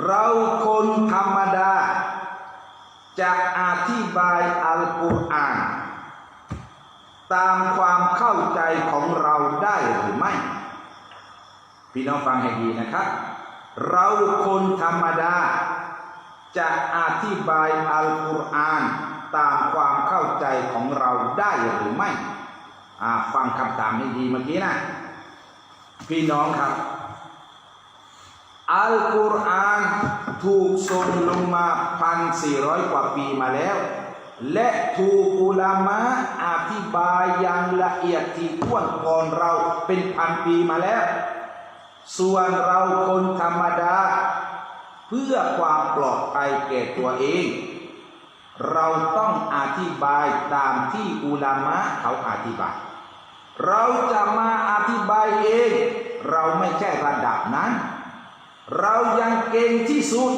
เราคนธรรมดา จะอธิบายอัลกุรอาน ตามความเข้าใจของเราได้หรือไม่ พี่น้องฟังให้ดีนะครับ เราคนธรรมดา จะอธิบายอัลกุรอานตามความเข้าใจของเราได้หรือไม่ ฟังคำตามให้ดีเมื่อกี้นะ พี่น้องครับ อัลกุรอานถูกส่งลงมาพันสี่ร้อยกว่าปีมาแล้ว และถูกอุลามะอธิบายอย่างละเอียดที่ถ้วนก่อนเราเป็นพันปีมาแล้ว ส่วนเราคนธรรมดา เพื่อความปลอดภัยแก่ตัวเอง เราต้องอธิบายตามที่อุลามะเขาอธิบาย เราจะมาอธิบายเอง เราไม่ใช่ระดับนั้น เรายังเก่งที่สุด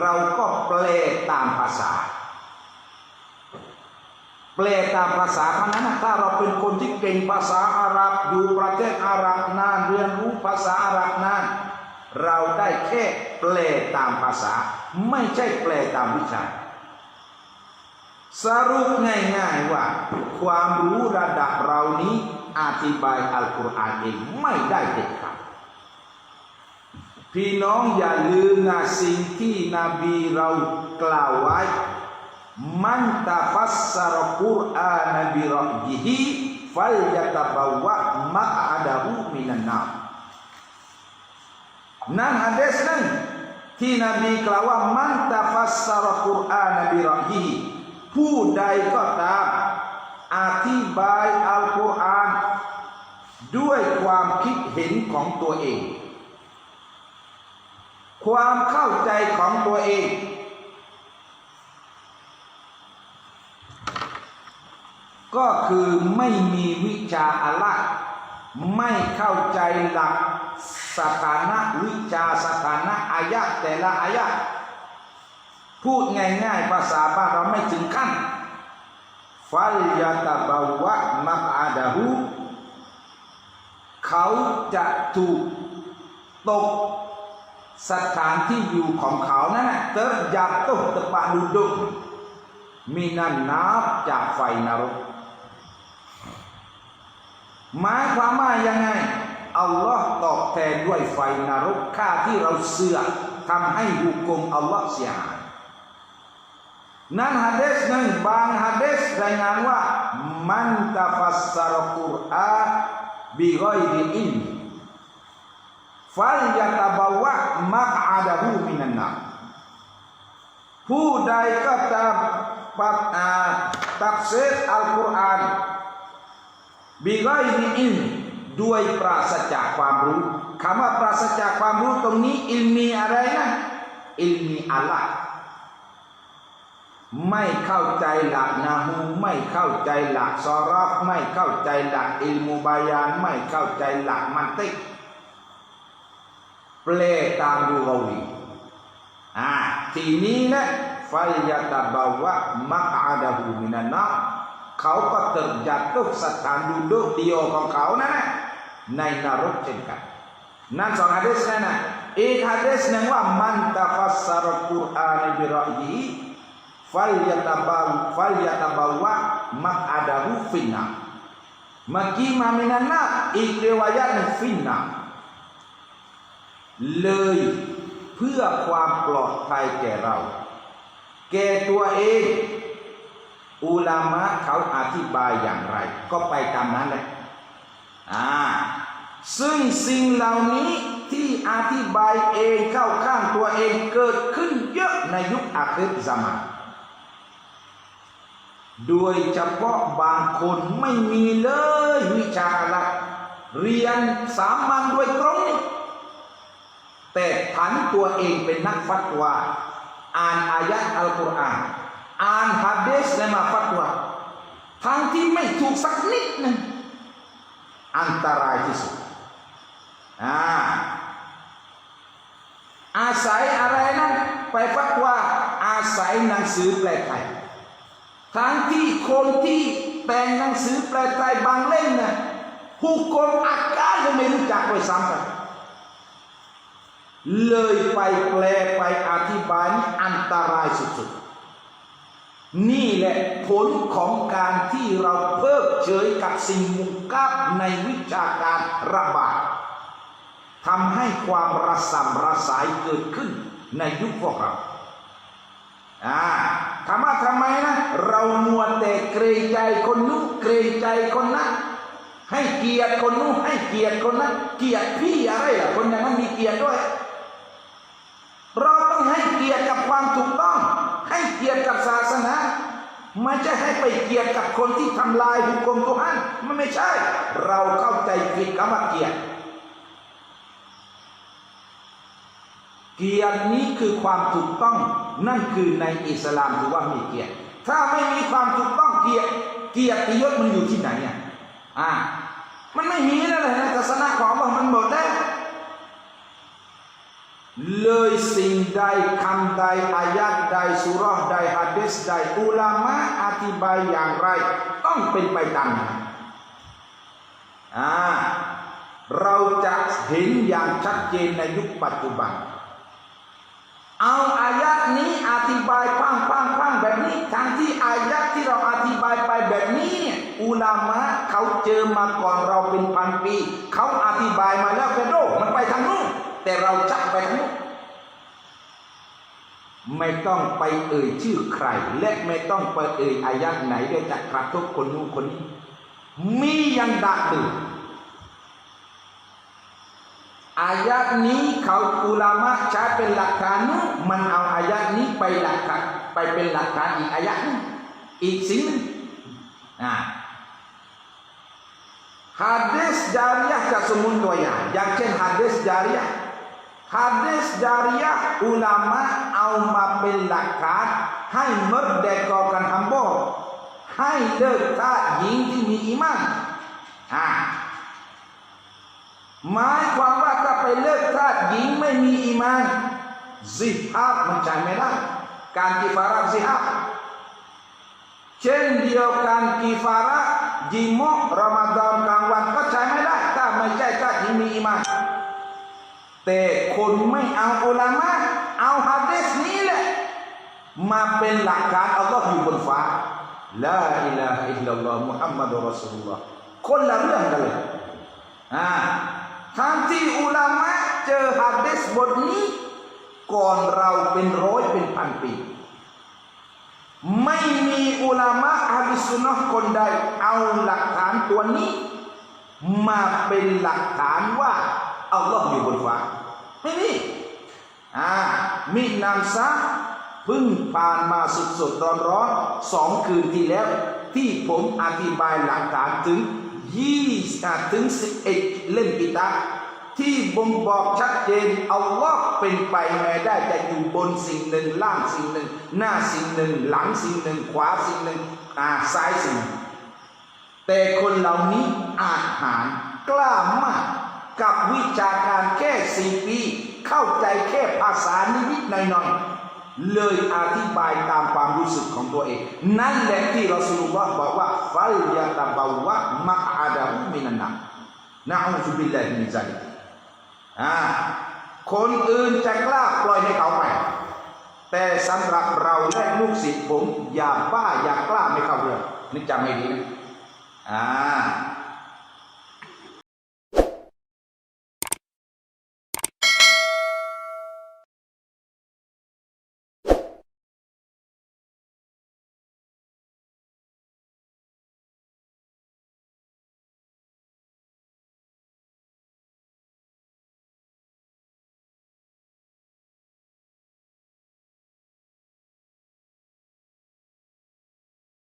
เราก็แปลตามภาษา แปลตามภาษาเท่านั้นถ้าเราเป็นคนที่เก่งภาษาอาหรับอยู่ประเทศอาหรับนานเรียนรู้ภาษาอาหรับนาน เราได้แค่แปลตามภาษา ไม่ใช่แปลตามวิชา สรุปง่ายๆว่า ความรู้ระดับเรานี้อธิบายอัลกุรอานเองไม่ได้เด็ด พี่น้องอย่าลืมนะสิ่งที่นบีเรากล่าวไว้มันตาฟัสสรกุรอานบิรอยิฮิฟัลยะตะบาวะมะอาดาหูมินันนานั่นฮะเดีษนั้นที่นบีกล่าวว่ามันตาฟัสสรกุรอานบิรอยิฮิผู้ใดก็ตามอธิบายอัลกุรอานด้วยความคิดเห็นของตัวเอง ความเข้าใจของตัวเอง ก็คือไม่มีวิชาอะไรไม่เข้าใจหลักสถานะวิชาสถานะอายะแต่ละอายะพูดง่ายๆภาษาบ้านเราไม่ถึงขั้นฟัลยาตาบาวะมักอาดาหูเขาจะถูกตก สถานที่อยู่ของเขานั่นแหละเติร์ยาตุตะปะดุดุมีนันนาบจากไฟนรกหมายความว่ายังไง อัลลอฮ์ตอบแทนด้วยไฟนรกค่าที่เราเสือกทำให้หุกมอัลลอฮ์เสียหายนั้นฮะดีษหนึ่งบางฮะดีษรายงานว่า มันตาฟัสสรกุรอานบิกอยริอิน ฟัลยะตะบาวะมักอาดะฮูมินันนาผู้ใดก็ตามปัดอาตัฟซีรอัลกุรอานบิกอยมีอินด้วยปราศจากความรู้คำว่าปราศจากความรู้ตรงนี้ อิลมีอะไรนะอิลมีอัลลอฮ์ไม่เข้าใจหลักนาฮูไม่เข้าใจหลักซอรับไม่เข้าใจหลักอิลมูบายาน ไม่เข้าใจหลักมันติก เปลตามดูกวีอ่าทีนี้นะฟัลยาตาบาวะมักอาดาหูมินันนาเขาก็ terjatuh สถานดูดุเดียวของเขานั่นแหละในนรกเช่นกันนั่น เลยเพื่อความปลอดภัยแก่เรา แก่ตัวเอง อุลามะเขาอธิบายอย่างไร ก็ไปตามนั้นแหละอ่าซึ่งสิ่งเหล่านี้ที่อธิบายเองเข้าข้างตัวเองเกิดขึ้นเยอะในยุคอาคิรสมัยโดยเฉพาะบางคนไม่มีเลยวิชาอะเรียนสามัญโดยตรงนี่ ผันตัวเองเป็นนักฟัตวาอ่านอายะอัลกุรอานอ่านฮะดีษและมาฟัตวาทั้งที่ไม่ถูกสักนิดหนึงอันตรายที่สุดอ่าอาศัยอะไรนั้นไปฟัตวาอาศัยหนังสือแปลไทยทั้งที่คนที่แต่งหนังสือแปลไทยบางเล่มน่ะผู้คนอากาศยังไม่รู้จักด้วยซ้ำไป เลยไปแปลไปอธิบายนี่อันตรายสุดๆ นี่แหละผลของการที่เราเพิกเฉยกับสิ่งมุงกับในวิชาการระบาดทำให้ความระสำระสายเกิดขึ้นในยุคพวกเราอ่าถามว่าทำไมนะ เรามัวแต่เกรงใจคนนู้นเกรงใจคนนั้นให้เกียรติคนนู้นให้เกียรติคนนั้นเกียรติพี่อะไรล่ะคนอย่างนั้นมีเกียรติด้วย เราต้องให้เกียรติกับความถูกต้อง ให้เกียรติกับศาสนาไม่ใช่ให้ไปเกียรติกับคนที่ทำลายหุกกลมตุฮันมันไม่ใช่ เราเข้าใจผิดคำว่าเกียรติเกียรตินี้คือความถูกต้องนั่นคือในอิสลามถือว่ามีเกียรติ ถ้าไม่มีความถูกต้องเกียรติเกียรติยศมันอยู่ที่ไหนอะอ่ามันไม่มีแล้วเลยนะศาสนาของมันหมดแล้ว เลยสิ่งใดคำใดอายัดใดสุรห์ใดฮะดิษใดอุลามะอธิบายอย่างไร ต้องเป็นไปตามอ่าเราจะเห็นอย่างชัดเจนในยุคปัจจุบัน เอาอายัดนี้อธิบายคว้างคว้างคว้างแบบนี้ทั้งที่อายัดที่เราอธิบายไปแบบนี้ อุลามะเขาเจอมาก่อนเราเป็นพันปี เขาอธิบายมาแล้วเป็นโรคมันไปทางนู้นแต่เราจับ ไม่ต้องไปเอ่ยชื่อใคร และไม่ต้องไปเอ่ยอายัดไหนดี๋ยจะกระทบคนนู้นคนนี้ มีย่างดักดื่นอายัดนี้เขาอุลามะใช้เป็นหลักฐานนู้มันเอาอายัดนี้ไปหลักฐานไปเป็นหลักฐานอีกอายัดหนึงอีกสิ่งหนึงอ่าฮะดิษจาริย ฮะดิษจาริยะฮะดิษจาอุลามะเอามาเป็นหลักฐานให้มรเดกอกันทำโบให้เลิกทาสหญิงที่มีอีมานอ่าหมายความว่าถ้าไปเลิกทาสหญิงไม่มีอีมานซิฮาบมันใช้ไม่ได้การกีฟาระซิฮาบเช่นเดียวกันกีฟาระจิโมะรอมฎอนกลางวันก็ใช้ไม่ได้ถ้าไม่ใช่ทาสหญิงมีอีมาน แต่คนไม่เอาอุลามะเอาฮะดิษนี้แหละมาเป็นหลักฐานอัลลอฮ์อยู่บนฟ้าลาอิลาฮะอิลลัลลอฮ์มุฮัมมัดุรอสูลุลลอฮ์คนละเรื่องกันเลยอ่าทั้งที่อุลามะเจอฮะดิษบทนี้ก่อนเราเป็นร้อยเป็นพันปี ไม่มีอุลามะอะลิสุนนะห์คนใด เอาหลักฐานตัวนี้ มาเป็นหลักฐานว่าอัลลอฮ์อยู่บนฟ้า ไม่มีอ่ามีนามซะเพิ่งผ่านมาสุดสดร้อนร้อนสองคืนที่แล้ว ที่ผมอธิบายหลักฐานถึงยี่สิบถึงสิบเอ็ดเล่มกิตาที่บ่งบอกชัดเจนอัลลอฮ์เป็นไปไม่ได้จะอยู่บนสิ่งหนึ่งล่างสิ่งหนึ่ง หน้าสิ่งหนึ่ง หลังสิ่งหนึ่ง ขวาสิ่งหนึ่งอ่าซ้ายสิ่งแต่คนเหล่านี้อาจหารกล้ามาก กับวิชาการแค่สี่ปี เข้าใจแค่ภาษานิดๆหน่อยๆเลยอธิบายตามความรู้สึกของตัวเอง นั่นแหละที่รอสูลุลลอฮ์บอกว่าฟัลยาตะบาวะมักอาดามินันนัมนะอุบิลลาฮิมินซาลิกอ่าคนอื่นจะกล้าปล่อยให้เขาไปแต่สำหรับเราและลูกศิษย์ผม อย่าบ้าอย่ากล้าไม่เข้าเรื่องนี่จำให้ดีนะอ่า